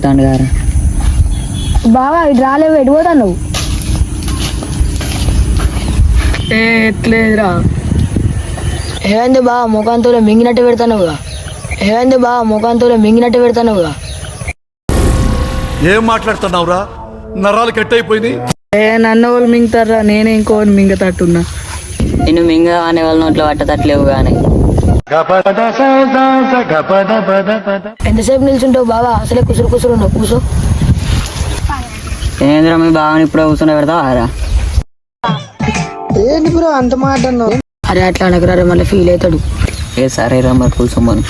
పోతాండు గారు? బావా ఇటు రాలేవు ఎటు పోతావు నువ్వు ఏ ఎట్లేదురా? ఏమైంది బావ ముఖంతో మింగినట్టు పెడతానుగా ఏమైంది బావ ముఖంతో మింగినట్టు పెడతానుగా ఏం మాట్లాడుతున్నావురా? నరాలు కట్ అయిపోయినాయి ఏ నన్ను వాళ్ళు మింగుతారా నేనే ఇంకోని మింగతట్టున్నా. నిన్ను మింగ అనే వాళ్ళ నోట్లో పట్టతట్లేవు కానీ ఎంతసేపు నిల్చుంటావు బావా? అసలే కుసురు కుసురు ఉన్నావు. కూసో. ఏంద్ర మీ బావని ఇప్పుడు కూర్చొని పెడతావారా అరే అట్లా అనకరా మళ్ళీ ఫీల్ అవుతాడు. ఏ సరే రా మరి కూర్చోమని.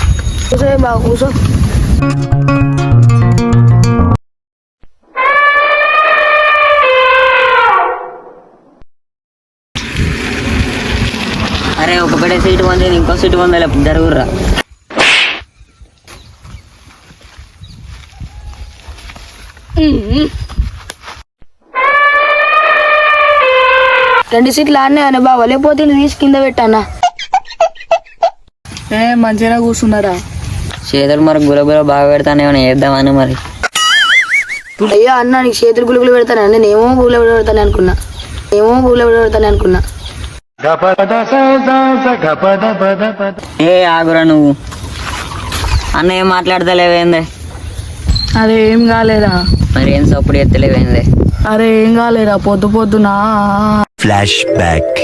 కూసో బావ కూసో. ఉంది ఇంకో సీటు ఉంది జరుగుర్రా. రెండు సీట్లు ఆడినాయి అన్న బావ లేకపోతే తీసి కింద పెట్టానా? ఏ మంచిగా కూర్చున్నారా? చేతులు మరి గులగుల బాగా పెడతానే ఏమైనా చేద్దామని మరి. అయ్యో అన్న నీకు చేతులు గులుగులు పెడతాను? నేనేమో గుల పెడతాను అనుకున్నా. ఏమో గుల పెడతాను అనుకున్నా. ఏ ఆగురా నువ్వు. అన్న ఏం మాట్లాడతలేవేందే? అరే ఏం కాలేరా మరి ఏం సప్పుడు ఎత్తలేవేందే అరే ఏం కాలేరా పొద్దు పొద్దున? ఫ్లాష్ బ్యాక్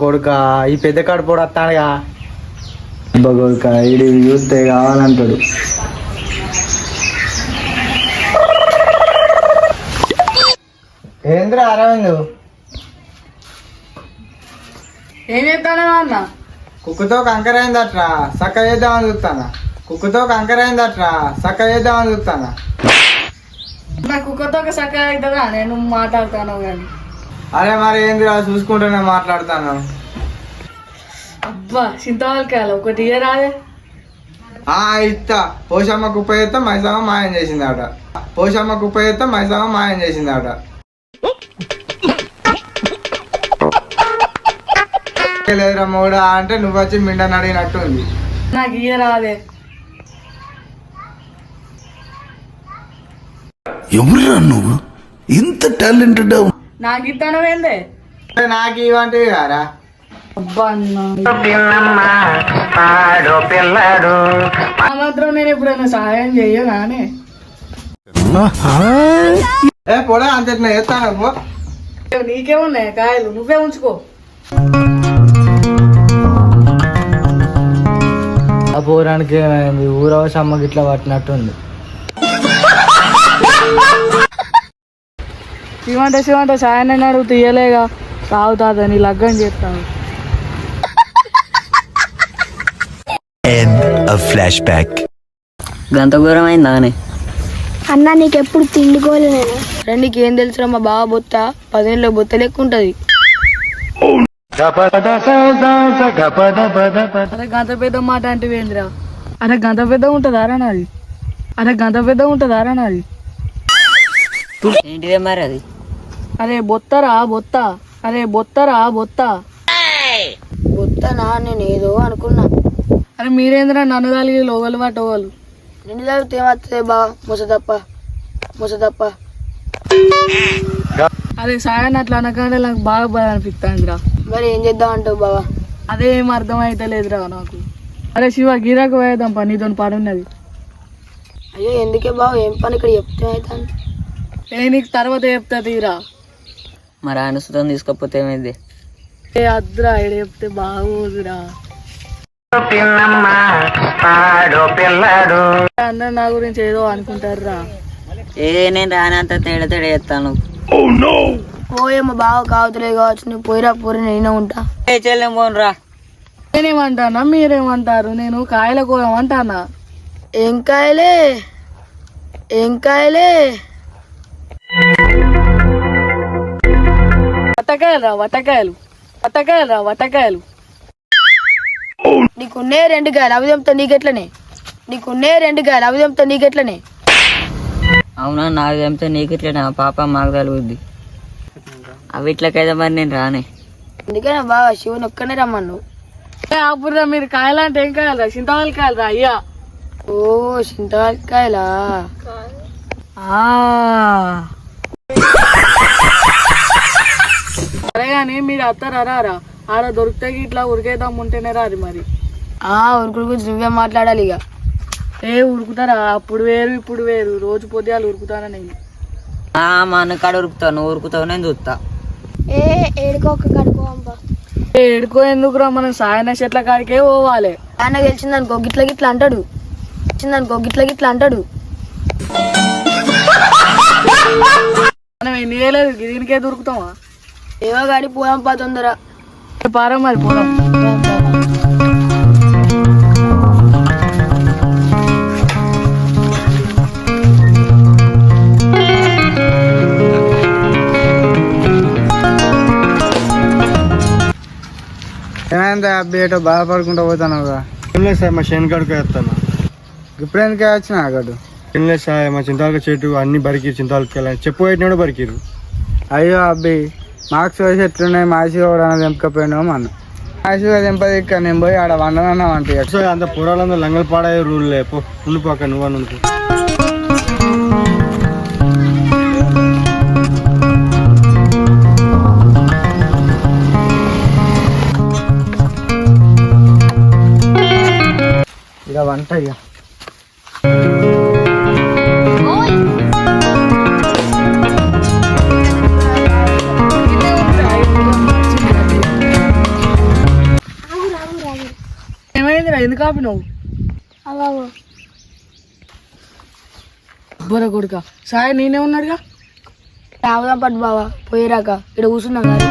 కొడుక ఈ పెద్ద కడుపు వస్తాడుగా. అబ్బా కొడుక ఇది చూస్తే కావాలంటాడు. ఏంద్ర అరవింద్? ఏం చేస్తాను అన్న కుక్కతో కంకరైందట్రా సక్క చేద్దామని చూస్తానా? కుక్కతో కంకరైందట్రా సక్క చేద్దామని చూస్తానా? నా కుక్కతో చక్కగా అవుతుందా నేను మాట్లాడతాను కానీ. అరే మరి ఏందిరా చూసుకుంటూనే మాట్లాడతాను. అబ్బా చింతవాళ్ళకాయలు ఒకటి రాదే ఆ ఇత్త. పోషమ్మ కుప్ప చేస్తే మైసమ్మ మాయం చేసిందట. పోషమ్మ కుప్ప చేస్తే మైసమ్మ మాయం చేసిందట. లేదురా మూడా అంటే నువ్వు వచ్చి మిండని అడిగినట్టుంది. నాకు ఇయ్య రాదే ఎవరురా నువ్వు? ఇంత టాలెంటెడ్ నాకు అరే నాకు ఇవంటివి కారా మాత్రం నేను ఎప్పుడైనా సహాయం చెయ్యగానే ఏ పొడా అంత పో. నీకేమున్నాయి కాయలు? నువ్వే ఉంచుకో. ఆ పోరానికి ఏమైంది? ఊరవసమ్మకి ఇట్లా పట్టినట్టుంది. శివంట శివంట సాయన అడుగు తీయలేగా. తాగుతాద నీ లగ్గం ఆఫ్ ఫ్లాష్ బ్యాక్ గంత ఘోరం అయిందానే అన్న నీకెప్పుడు తిండికోలే నేను? రెండుకి ఏం తెలుసురా మా బావ బొత్త పదేళ్ళలో బొత్త లెక్క ఉంటది. అరే గంత పెద్ద మాట అంటే ఏందిరా? అరే గంత పెద్ద ఉంటుందారా నాది? అరే గంత పెద్ద ఉంటుందారా నాది? ఏంటిదే మరి అది? అరే బొత్తరా బొత్త. అరే బొత్తరా బొత్త. బొత్తనా నేను ఏదో అనుకున్నా. అరే మీరేంద్రా నన్ను కలిగి లోగలు పట్టవాళ్ళు నిన్ను తాగితే ఏమవుతుంది బావ ముసదప్ప. ముసదప్ప. అదే సాయన్ అట్లా అనగానే నాకు బాగా బాధ అనిపిస్తుందిరా మరి ఏం చేద్దాం అంటావు బావా? అదే ఏం అర్థం అయితే లేదురా నాకు. అరే శివ గిరాకు పోయేద్దాం పని నీతో పని ఉన్నది అయ్యో ఎందుకే బావ? ఏం పని ఇక్కడ చెప్తే అవుతాను ఏ నీకు తర్వాత చెప్తా తీరా. మరి ఆయన సుతం తీసుకోకపోతే ఏమైంది? ఏ అద్దురా ఇక్కడ చెప్తే బాగోదురా. అన్న నా గురించి ఏదో అనుకుంటారురా. ఏ నేను రానంత తేడా తేడా చేస్తాను. పోయేమో బావ కావతులే కావచ్చు నువ్వు పోయిరా పోరి నేనే ఉంటా. ఏ చెల్లెం పోనురా. నేనేమంటానా? మీరేమంటారు? నేను కాయల కోయమంటానా ఏం కాయలే? ఏం కాయలే? వట్టకాయలు రా వట్టకాయలు వట్టకాయలు రా వట్టకాయలు నీకున్నే రెండు కాయలు అవి చెప్తా నీకెట్లనే? నీకున్నే రెండు కాయలు అవి చెప్తా నీకెట్లనే? అవునా నాకు చంపితే నీకు ఇట్లా పాప మాకు తలుగుద్ది అవి ఇట్లకైతే మరి నేను రానే. అందుకనే బాగా శివుని ఒక్కనే రమ్మను ఆపుర్రా మీరు కాయలంటే ఏం కాయలరా? చింతవాళ్ళ కాయలరా అయ్యా. ఓ చింతకాయలా సరే కానీ మీరు అత్తారా రారా? ఆడ దొరికితే ఇట్లా ఉరికేద్దాం ఉంటేనే రాదు మరి. ఆ ఉరుకుడు గురించి నువ్వే మాట్లాడాలి ఇక. ఏ ఉరుకుతారా? అప్పుడు వేరు ఇప్పుడు వేరు. రోజు పొద్దుగాలు ఉరుకుతానా నేను? ఆ, మా అన్న కాడ ఉరుకుతావు నువ్వు ఉరుకుతావు నేను చూస్తా. ఏ ఏడుకోక కడుకో అబ్బా ఏ ఎడుకో ఎందుకురా మనం సాయన చెట్ల కాడికే పోవాలి. ఆయన గెలిచిందనుకో గిట్ల గిట్ల అంటాడు. గెలిచిందనుకో గిట్ల గిట్ల అంటాడు. మనం ఎన్ని వేయలేదు దీనికే దొరుకుతామా? ఏవో గాడి పోదాం పా తొందర. పారా మరి పోదాం. ఏమైంది అబ్బి ఏటో బాధపడుకుంటూ పోతానుగా ఏం లేదు సార్ మా శని కాడికి వేస్తాను. ఇప్పుడు ఎందుకు వచ్చిన అగడు ఏం లేదు సార్ మా చింతాలక చెట్టు అన్ని బరికి చింతాలకి చెప్పు పెట్టినాడు బరికిరు అయ్యో అబ్బి మార్క్స్ వేసి ఎట్లున్నాయి మాసి కూడా తెంపకపోయినావు మన మాసిగా తెంపది ఇక్కడ నేను పోయి ఆడ వండనన్నా వంట సో అంత పురాలందరూ లంగలు పాడాయి రూల్ లే పో ఉండిపోక నువ్వు అని ఉండిపో ఇక వంట ఇక ఎందుకు ఆపినావు? బొర కొడుక. సాయి నేనే ఉన్నాడుగా? రావుదాం పట్టు బావా. పోయిరాక. ఇక్కడ కూర్చున్నాం కానీ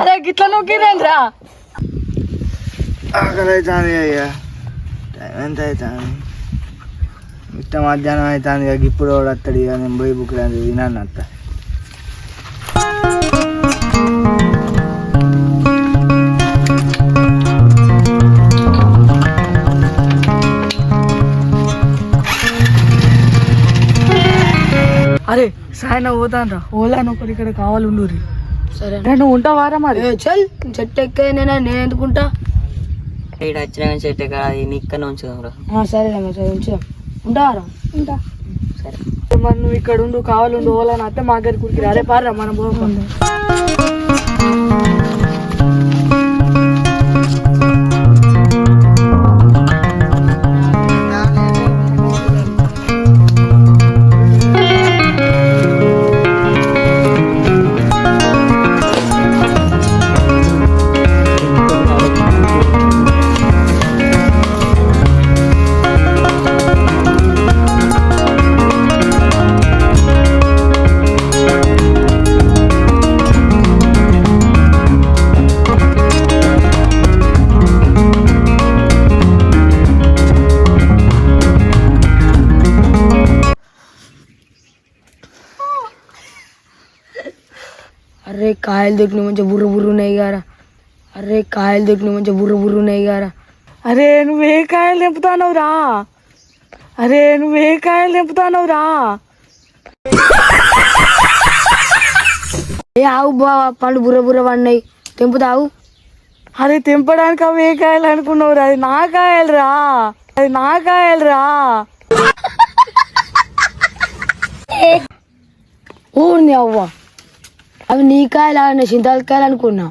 అరే గిట్ల నొక్కిరేంద్రా అవుతుంది అయ్యా. టైం ఎంత అవుతుంది? ఇష్ట మధ్యాహ్నం అవుతుంది ఇక ఇప్పుడు కూడా వస్తాడు? ఇక నేను పోయి బుక్ వినాను అత్త. అరే సాయన పోతానరా ఓలా ఒకటి ఇక్కడ కావాలి ఉండు సరే నువ్వు ఉంటావారా మరి? చల్ చెట్టు ఎక్కే నేను నేను ఎందుకుంటా? ఇక్కడ వచ్చిన కానీ చెట్టు ఎక్కడ నీ ఇక్కడ ఉంచుదాం రా ఆ, సరేలేమ్మా సరే ఉంచుదాం. ఉంటారా ఉంటా. సరే. మరి నువ్వు ఇక్కడ ఉండు కావాలి ఉండు ఓలా అని అత్తే మా దగ్గర కురికి అరే పారా మనం పోకుండా అరే కాయలు దొరికిన మంచిగా బుర్ర బుర్ర ఉన్నాయి గారా. అరే కాయలు దొరికిన మంచిగా బుర్ర బుర్ర ఉన్నాయి గారా. అరే నువ్వే కాయలు తెంపుతానవు రా అరే నువ్వే కాయలు తెంపుతానవు రా ఏ ఆవు బావా పండు బుర్ర బుర్ర పడినాయి. తెంపుతావు అరే తెంపడానికి అవి ఏ కాయలు అనుకున్నావు రా అది నా కాయలు రా అది నా కాయలు రా ఊరిని అవ్వ. అవి నీ కాయలు నేను చింతాల కాయలు అనుకున్నా.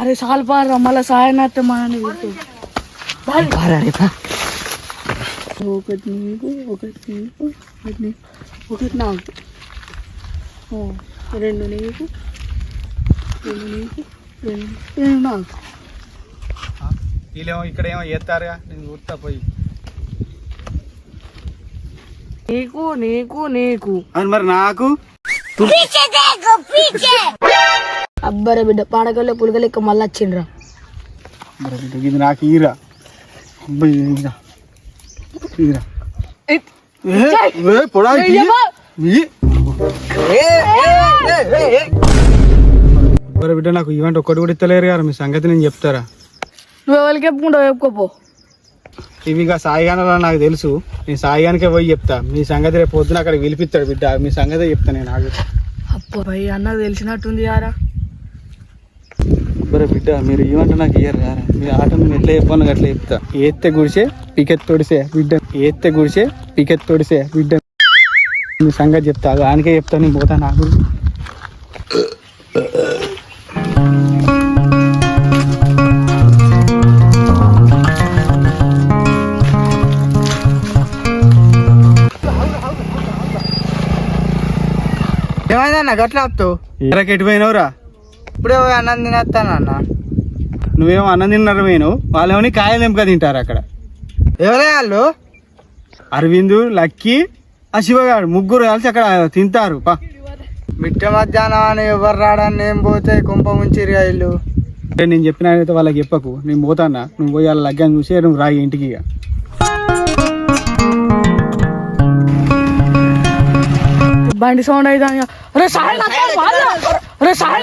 అరే చాలు పారా మళ్ళీ సాయం అత్తే మనని ఒకటి నీకు ఒకటి నీకు ఒకటి నీకు. ఒకటి నాకు రెండు నీకు రెండు నీకు రెండు రెండు నాకు వీళ్ళేమో ఇక్కడ ఏమో చేస్తారుగా నేను చూస్తా పోయి. నీకు నీకు నీకు. అని మరి నాకు? అబ్బరే బిడ్డ పాడకల్లో పులకలు ఎక్కువ మళ్ళీ వచ్చిండ్రా బిడ్డ, ఇది నాకు ఈరా. అబ్బాయి ఈరా. ఈరా. మరి బిడ్డ నాకు ఈవెంట్ ఒక్కటి కూడా ఇస్తలేరు కదా మీ సంగతి నేను చెప్తారా? నువ్వు ఎవరికి చెప్పుకుంటావు చెప్పుకోపో. ఇవి ఇక సాయిగానలో నాకు తెలుసు. నేను సాయిగానికే పోయి చెప్తా. మీ సంగతి రేపు పొద్దున అక్కడ పిలిపిస్తాడు బిడ్డ. మీ సంగతే చెప్తా నేను నాకు అప్పో భయ్ అన్నకు తెలిసినట్టుంది యారా. బరే బిడ్డ మీరు ఏమంటే నాకు ఇయ్యరు రారా మీ ఆట నేను ఎట్లా చెప్పాను అట్లా చెప్తా. ఏత్తే గుడిసే పికెత్ తొడిసే బిడ్డ ఏత్తే గుడిసే పికెత్ తొడిసే బిడ్డ మీ సంగతి చెప్తా. దానికే చెప్తా నేను పోతా నాకు ఏమైందన్న గట్ల ఆపుతావు? ఎటు పోయినావురా? ఇప్పుడే అన్నం తినేస్తాను అన్న. నువ్వేమో అన్నం తిన్నారు పోయినావు? వాళ్ళేమో కాయలు ఎంపిక తింటారు అక్కడ. ఎవరే వాళ్ళు? అరవింద్ లక్కీ ఆ శివగాడు ముగ్గురు కలిసి అక్కడ తింటారు. పా. మిట్ట మధ్యాహ్నం అని ఎవరు రాడని నేను పోతే కుంప ముంచిరిగా ఇల్లు నేను చెప్పిన అయితే వాళ్ళకి చెప్పకు. నేను పోతానా? నువ్వు పోయి వాళ్ళ లగ్గాన్ని చూసి నువ్వు రాయి ఇంటికి ఇక. బండి సౌండ్ అయితే రే సాయి నత్తాడు రే సాయి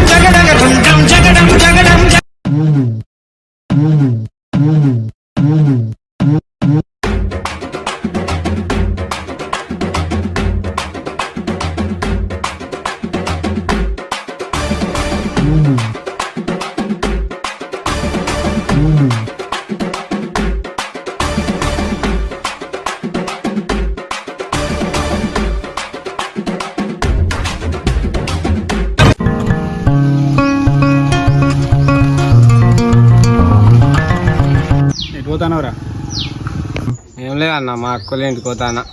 లేదన్న మా అక్కలు ఇంటికి పోతానా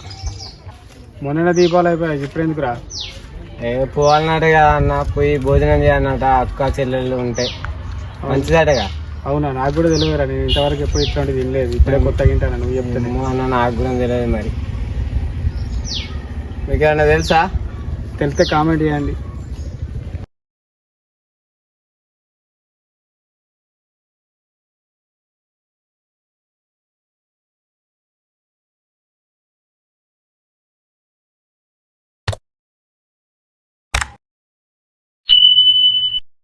మొన్న దీపాలు అయిపోయాయి ఇప్పుడు ఎందుకురా ఏ పోవాలన్నట్టు కదా అన్న పోయి భోజనం చేయాలన్నట అక్క చెల్లెళ్ళు ఉంటాయి మంచిదటగా? అవునా నాకు కూడా తెలియదురా నేను ఇంతవరకు ఎప్పుడు ఇట్లాంటిది తినలేదు ఇప్పుడే కొత్తగా తింటాను నువ్వు చెప్తాను అన్న నాకు కూడా తెలియదు మరి. మీకు ఏమన్నా తెలుసా? తెలిస్తే కామెంట్ చేయండి.